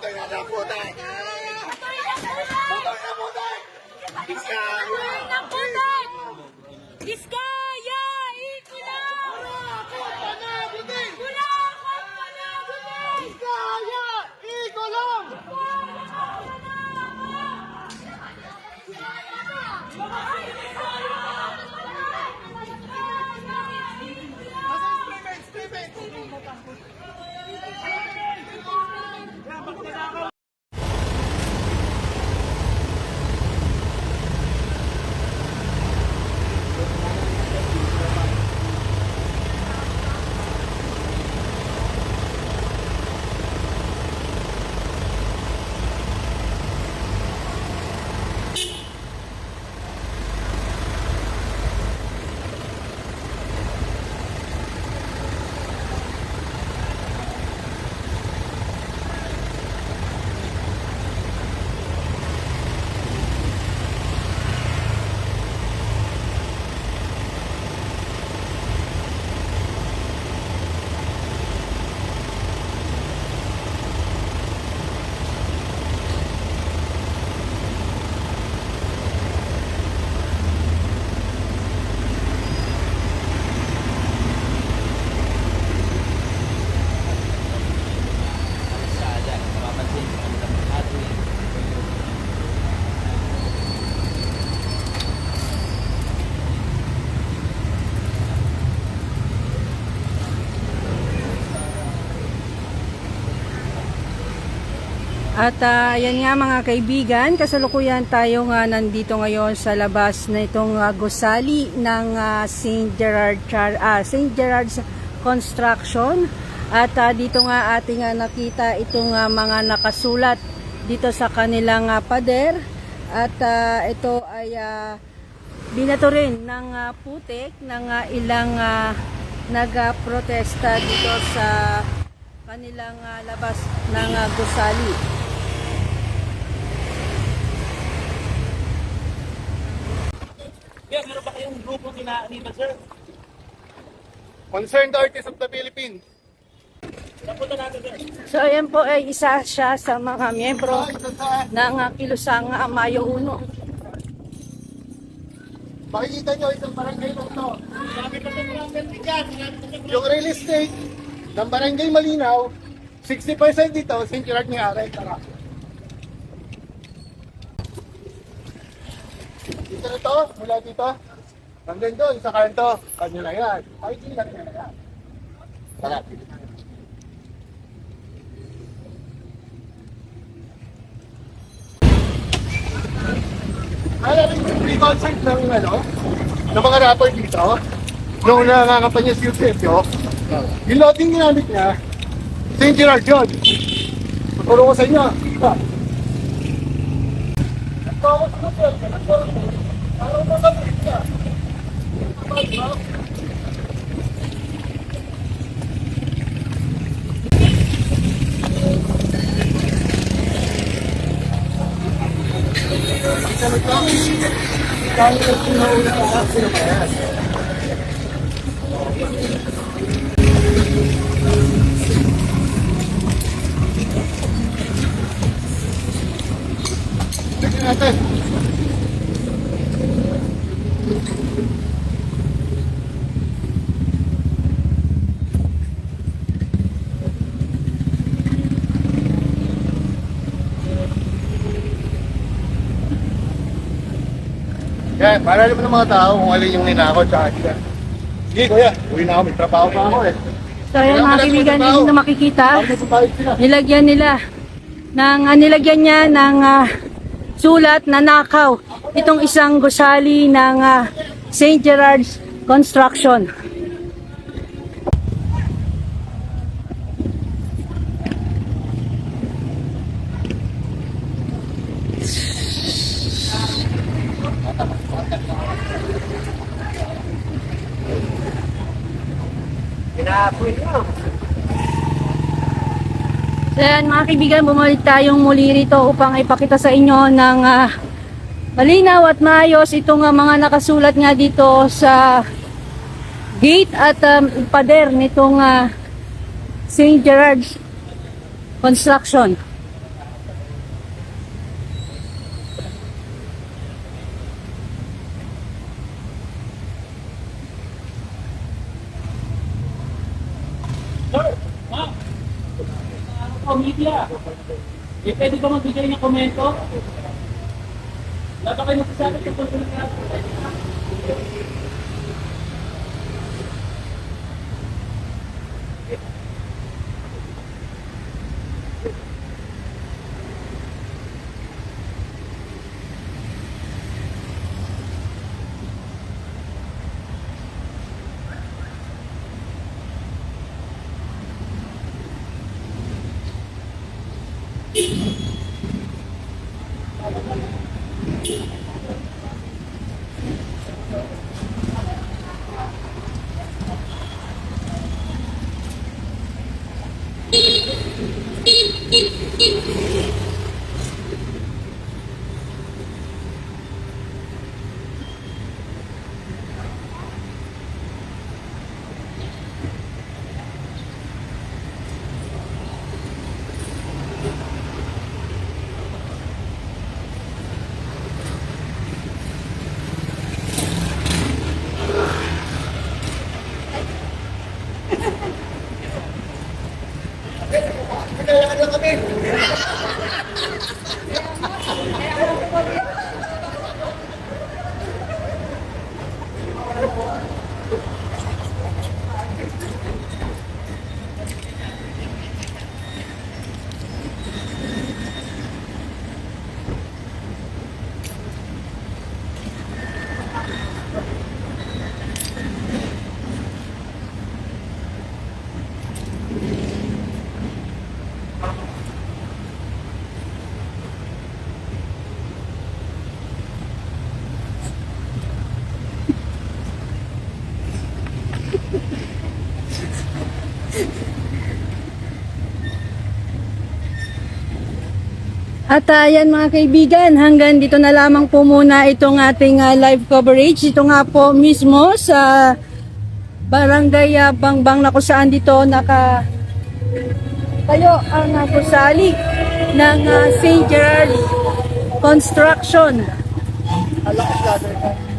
Patay na na putek! Patay na putek! Biskaya! Diskaya! At ah, ayan nga mga kaibigan, kasalukuyan tayo nga nandito ngayon sa labas na itong ah, gusali ng ah, St. Gerard Char ah, St. Gerard's Construction. At ah, dito nga ating ah, nakita itong ah, mga nakasulat dito sa kanilang ah, pader. At ah, ito ay ah, binato rin ng ah, putik ng ah, ilang ah, nag-protesta dito sa kanilang ah, labas ng ah, gusali. Kaya meron ba kayong grupo kinaaniban, sir? Concerned Artists of the Philippines. Napunta natin, sir. So ayan po ay isa siya sa mga miyembro ng uh, Kilusang uh, Mayo 1. Makikita nyo isang barangay lang to. Yung real estate ng barangay Malinaw, 60% dito, St. Gerard ni Aray. Tara. Dito mula dito. Hanggang doon, sa kanto. Kanya na yan. Makikita nyo na yan. Tara. Alam mo yung pre-concert ng ano, ng mga rapper dito, nung nangangampanya si Eusebio, yung loading ginamit niya, St. Gerard yun. Tuturo ko sa inyo. Nagtawag ko sir, nagtawag ko. Parang masabit ka. Tignan natin. Yan, para naman ng mga tao kung alin yung ninakaw tsaka sila. Sige kuya, uwi na ako, may trabaho pa ako eh. So ayan mga kaibigan, hindi na makikita. Nilagyan nila ng ah, nilagyan niya ng ah, sulat na nakaw itong isang gusali ng ah, St. Gerard's Construction. Pinaapoy nyo. So yan mga kaibigan, bumalik tayong muli rito upang ipakita sa inyo ng ah, malinaw at maayos itong ah, mga nakasulat nga dito sa gate at um, pader nitong ah, St. Gerard's Construction. Ano po, media? Eh, pwede ba magbigay ng komento? Wala ba kayo Beep, beep, beep. Tungkol sa nangyari? At ayan mga kaibigan, hanggang dito na lamang po muna itong ating ah, live coverage. Ito nga po mismo sa Barangay ah, Bangbang na kung saan dito naka tayo ang uh, gusali ng ah, St. Gerard Construction. Alakas ladder.